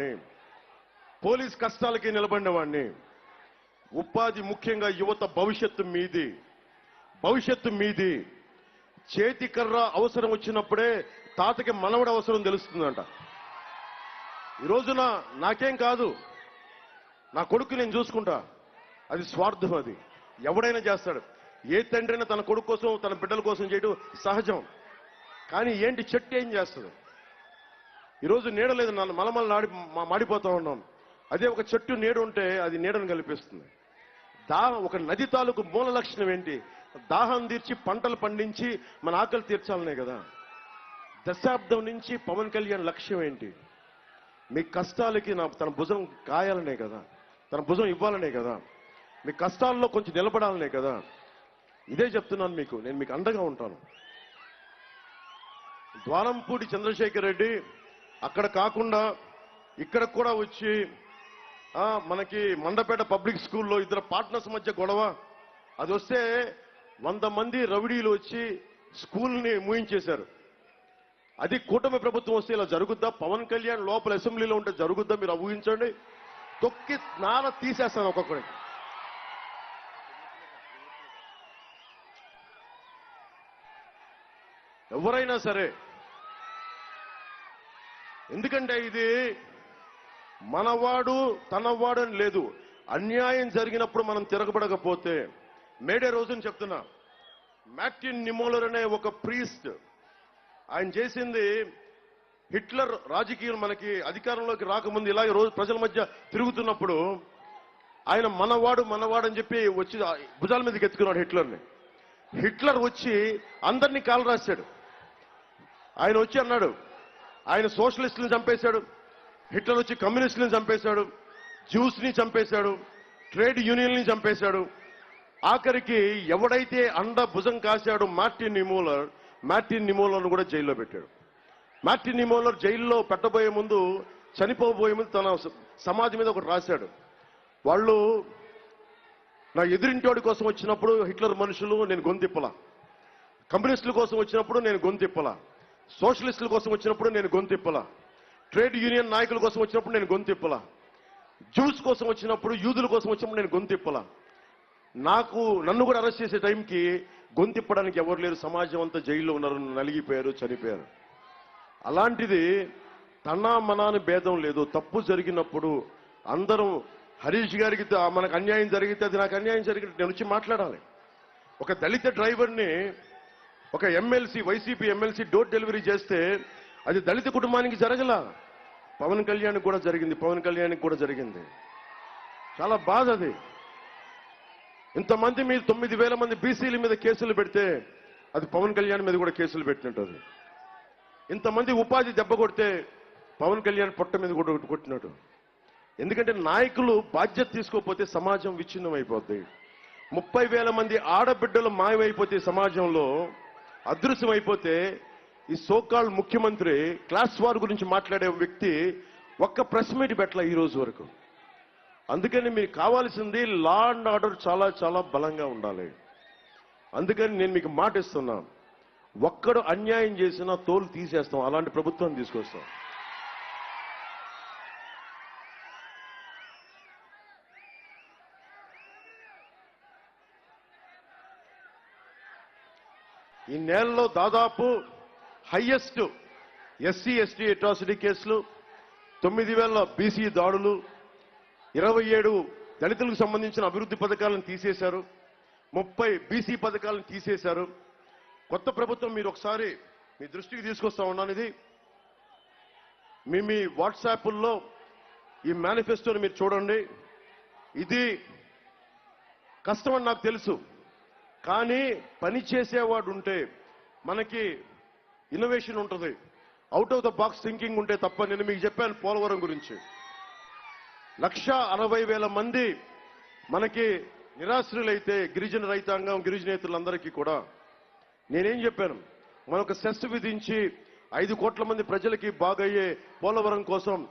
వాడిని. పోలీస్ కష్టాలకి నిలబడిన వాడిని. ఉపాధి ముఖ్యంగా యువత భవిష్యత్తు మీది. భవిష్యత్తు మీది. చేతి కర్ర అవసరం వచ్చినప్పుడే తాతకి మనవడ అవసరం తెలుస్తుందంట. ఈ రోజున నాకేం కాదు. నా కొడుకు నేను చూసుకుంటా. అది స్వార్థం అది. ఎవడైనా చేస్తాడు. ఏ తండ్రైనా తన కొడుకు కోసం తన బిడ్డల కోసం చేయడం సహజం. కానీ ఏంటి చెట్టు ఏం చేస్తుంది? ఈరోజు నీడ లేదు నన్ను మలమల నాడి మా- మాడిపోతా ఉన్నాం. అదే ఒక చెట్టు నీడ ఉంటే అది నీడను కల్పిస్తుంది. దాహం ఒక నది తాలూకు మూల లక్షణం ఏంటి? దాహం తీర్చి పంటలు పండించి మన ఆకలి తీర్చాలనే కదా. దశాబ్దం నుంచి పవన్ కళ్యాణ్ లక్ష్యం ఏంటి? మీ కష్టాలకి నా తన భుజం కాయాలనే కదా. తన భుజం ఇవ్వాలనే కదా. మీ కష్టాల్లో కొంచెం నిలబడాలనే కదా. ఇదే చెప్తున్నాను మీకు. నేను మీకు అండగా ఉంటాను. ద్వారంపూడి చంద్రశేఖర్ రెడ్డి అక్కడ కాకుండా ఇక్కడ కూడా వచ్చి మనకి మండపేట పబ్లిక్ స్కూల్లో ఇద్దరు పార్ట్నర్స్ మధ్య గొడవ. అది వస్తే వంద మంది రౌడీలు వచ్చి స్కూల్ని మూయించేశారు. అది కూటమి ప్రభుత్వం వస్తే ఇలా జరుగుద్దా? పవన్ కళ్యాణ్ లోపల అసెంబ్లీలో ఉంటే జరుగుద్దా? మీరు ఊహించండి. తొక్కి నార తీసేస్తాను ఒక్కొక్కడికి ఎవరైనా సరే ఎందుకంటే ఇది మనవాడు తనవాడు అని లేదు. అన్యాయం జరిగినప్పుడు మనం తిరగబడకపోతే మేడే రోజుని చెప్తున్నా మ్యాక్టిన్ నిమోలర్ అనే ఒక ప్రీస్ట్ ఆయన చేసింది హిట్లర్ రాజకీయం మనకి అధికారంలోకి రాకముందు ఇలాగే రోజు ప్రజల మధ్య తిరుగుతున్నప్పుడు ఆయన మనవాడు మనవాడు అని చెప్పి వచ్చి భుజాల మీదకి ఎత్తుకున్నాడు హిట్లర్ని. హిట్లర్ వచ్చి అందరినీ కాలు రాశాడు. ఆయన వచ్చి అన్నాడు ఆయన సోషలిస్టులను చంపేశాడు. హిట్లర్ వచ్చి కమ్యూనిస్టులను చంపేశాడు. జ్యూస్ని చంపేశాడు. ట్రేడ్ యూనియన్ని చంపేశాడు. ఆఖరికి ఎవడైతే అండ భుజం కాశాడో మార్టిన్ నిమోలర్ మార్టిన్ నిమోలర్ను కూడా జైల్లో పెట్టాడు. మార్టిన్ నిమోలర్ జైల్లో పెట్టబోయే ముందు చనిపోబోయే ముందు తన సమాజం మీద ఒకటి రాశాడు. వాళ్ళు నా ఎదురింటోడి కోసం వచ్చినప్పుడు హిట్లర్ మనుషులు నేను గొంతిప్పలా. కమ్యూనిస్టుల కోసం వచ్చినప్పుడు నేను గొంతిప్పలా. సోషలిస్టుల కోసం వచ్చినప్పుడు నేను గొంతిప్పలా ట్రేడ్ యూనియన్ నాయకుల కోసం వచ్చినప్పుడు నేను గొంతిప్పలా జ్యూస్ కోసం వచ్చినప్పుడు యూదుల కోసం వచ్చినప్పుడు నేను గొంతిప్పలా నాకు నన్ను కూడా అరెస్ట్ చేసే టైంకి గొంతిప్పడానికి ఎవరు లేరు సమాజం అంతా జైల్లో ఉన్నారు నలిగిపోయారు చనిపోయారు. అలాంటిది తన మనాని భేదం లేదు. తప్పు జరిగినప్పుడు అందరం హరీష్ గారికి మనకు అన్యాయం జరిగితే అది నాకు అన్యాయం జరిగితే నేను వచ్చి మాట్లాడాలి. ఒక దళిత డ్రైవర్ని ఒక MLC YCP MLC door delivery చేస్తే అది దళిత కుటుంబానికి జరగల. పవన్ కళ్యాణ్ కూడా జరిగింది పవన్ కళ్యాణ్కి కూడా జరిగింది. చాలా బాధ అది. ఇంతమంది మీద తొమ్మిది వేల మంది బీసీల మీద కేసులు పెడితే అది పవన్ కళ్యాణ్ మీద కూడా కేసులు పెట్టినట్టు అది ఇంతమంది ఉపాధి దెబ్బ కొడితే పవన్ కళ్యాణ్ పొట్ట మీద కూడా కొట్టినట్టు. ఎందుకంటే నాయకులు బాధ్యత తీసుకోకపోతే సమాజం విచ్ఛిన్నం అయిపోద్ది ముప్పై వేల మంది ఆడబిడ్డలు మాయమైపోతే సమాజంలో అదృశ్యం అయిపోతే ఈ సోకాల్ ముఖ్యమంత్రి క్లాస్ వార్ గురించి మాట్లాడే వ్యక్తి ఒక్క ప్రెస్ మీట్ పెట్టల ఈ రోజు వరకు. అందుకని మీకు కావాల్సింది లా అండ్ ఆర్డర్ చాలా చాలా బలంగా ఉండాలి. అందుకని నేను మీకు మాట ఇస్తున్నా ఒక్కడు అన్యాయం చేసినా తోలు తీసేస్తాం. అలాంటి ప్రభుత్వం తీసుకొస్తాం. ఈ నెలలో దాదాపు హయ్యెస్ట్ ఎస్సీ ఎస్టీ అట్రాసిటీ కేసులు తొమ్మిది వేల బీసీ దాడులు ఇరవై ఏడు దళితులకు సంబంధించిన అభివృద్ధి పథకాలను తీసేశారు ముప్పై బీసీ పథకాలను తీసేశారు. కొత్త ప్రభుత్వం మీరు ఒకసారి మీ దృష్టికి తీసుకొస్తా ఉన్నాను ఇది. మీ మీ వాట్సాప్ల్లో ఈ మేనిఫెస్టోని మీరు చూడండి. ఇది కష్టమని నాకు తెలుసు. కానీ పని చేసేవాడు ఉంటే మనకి ఇన్నోవేషన్ ఉంటుంది. Out of the box thinking ఉంటే తప్ప నేను మీకు చెప్పాను పోలవరం గురించి. లక్ష అరవై వేల మంది మనకి నిరాశ్రులైతే గిరిజన రైతాంగం గిరిజనేతలందరికీ కూడా నేనేం చెప్పాను? మనొక సెస్ విధించి ఐదు కోట్ల మంది ప్రజలకి బాగయ్యే పోలవరం కోసం